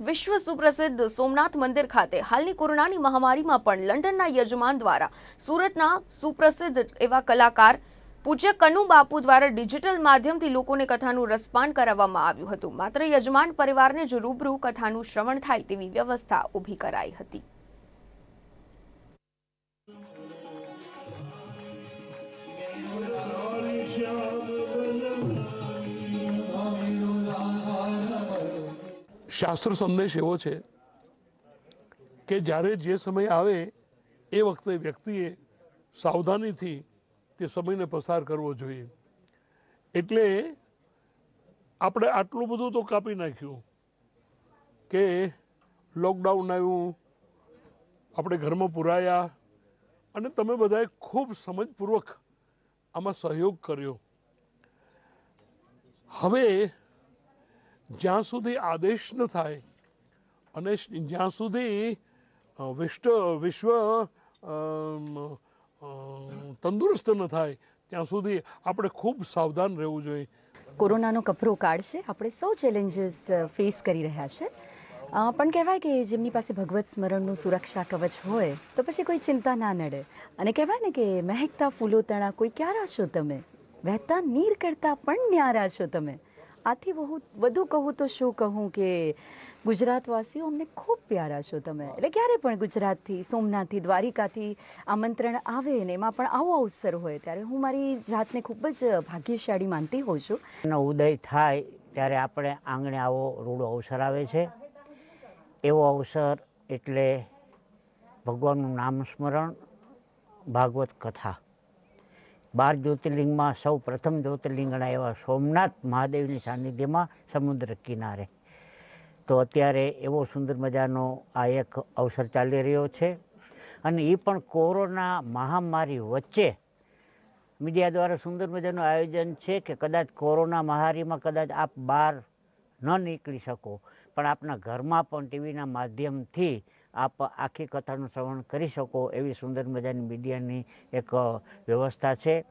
વિશ્વ સુપ્રસિદ્ધ સોમનાથ મંદિર ખાતે હાલની કોરોનાની મહામારીમાં પણ લંડનના યજમાન દ્વારા સુરતના સુપ્રસિદ્ધ એવા કલાકાર પૂજ્ય કનુ બાપુ દ્વારા ડિજિટલ માધ્યમથી લોકોને કથાનું રસપાન કરાવવામાં આવ્યું હતું. માત્ર યજમાન પરિવારને જ રૂબરૂ કથાનું શ્રવણ થાય તેવી વ્યવસ્થા ઊભી કરાઈ હતી. શાસ્ત્ર સંદેશ એવો છે કે જ્યારે જે સમય આવે, એ વખતે વ્યક્તિએ સાવધાનીથી તે સમયને પસાર કરવો જોઈએ. એટલે આપણે આટલું બધું તો કાપી નાખ્યું કે લોકડાઉન આવ્યું, આપણે ઘરમાં પુરાયા અને તમે બધાએ ખૂબ સમજપૂર્વક આમાં સહયોગ કર્યો. હવે જ્યાં સુધી આદેશ ન થાય, અને જ્યાં સુધી વિશ્વ વિશ્વ તંદુરસ્ત ન થાય, ત્યાં સુધી આપણે ખૂબ સાવધાન રહેવું જોઈએ. કોરોનાનો કપરો કાળ છે આપણે સૌ ચેલેન્જીસ ફેસ કરી રહ્યા છે. પણ કહેવાય કે જેમની પાસે ભગવત સ્મરણનું સુરક્ષા કવચ હોય, તો પછી કોઈ ચિંતા ના નડે. અને કહેવાય ને કે મહેકતા ફૂલો તણા કોઈ ક્યારા છો તમે? વહેતા નીર કરતા પણ ન્યારા છો તમે? આથી બહુ વધુ કહું તો શું કહું કે ગુજરાતવાસીઓ અમને ખૂબ પ્યારા છો તમે. એટલે ક્યારે પણ ગુજરાતથી, સોમનાથથી, દ્વારિકાથી આમંત્રણ આવે ને એમાં પણ આવો અવસર હોય ત્યારે હું મારી જાતને ખૂબ જ ભાગ્યશાળી માનતી હોઉં છું. નો ઉદય થાય ત્યારે આપણે આંગણે આવો રૂડો અવસર આવે છે. એવો અવસર એટલે ભગવાનનું નામ સ્મરણ, ભાગવત કથા. બાર જ્યોતિર્લિંગમાં સૌ પ્રથમ જ્યોતિર્લિંગના એવા સોમનાથ મહાદેવની સાનિધ્યમાં સમુદ્ર કિનારે. તો અત્યારે એવો સુંદર મજાનો આ એક અવસર ચાલી રહ્યો છે. અને એ પણ કોરોના મહામારી વચ્ચે મીડિયા દ્વારા સુંદર મજાનું આયોજન છે કે કદાચ કોરોના મહામારીમાં કદાચ આપ બહાર ન નીકળી શકો. પણ આપના ઘરમાં પણ ટીવીના માધ્યમથી આપ આખી કથાનું શ્રવણ કરી શકો એવી સુંદર મજાની મીડિયાની એક વ્યવસ્થા છે.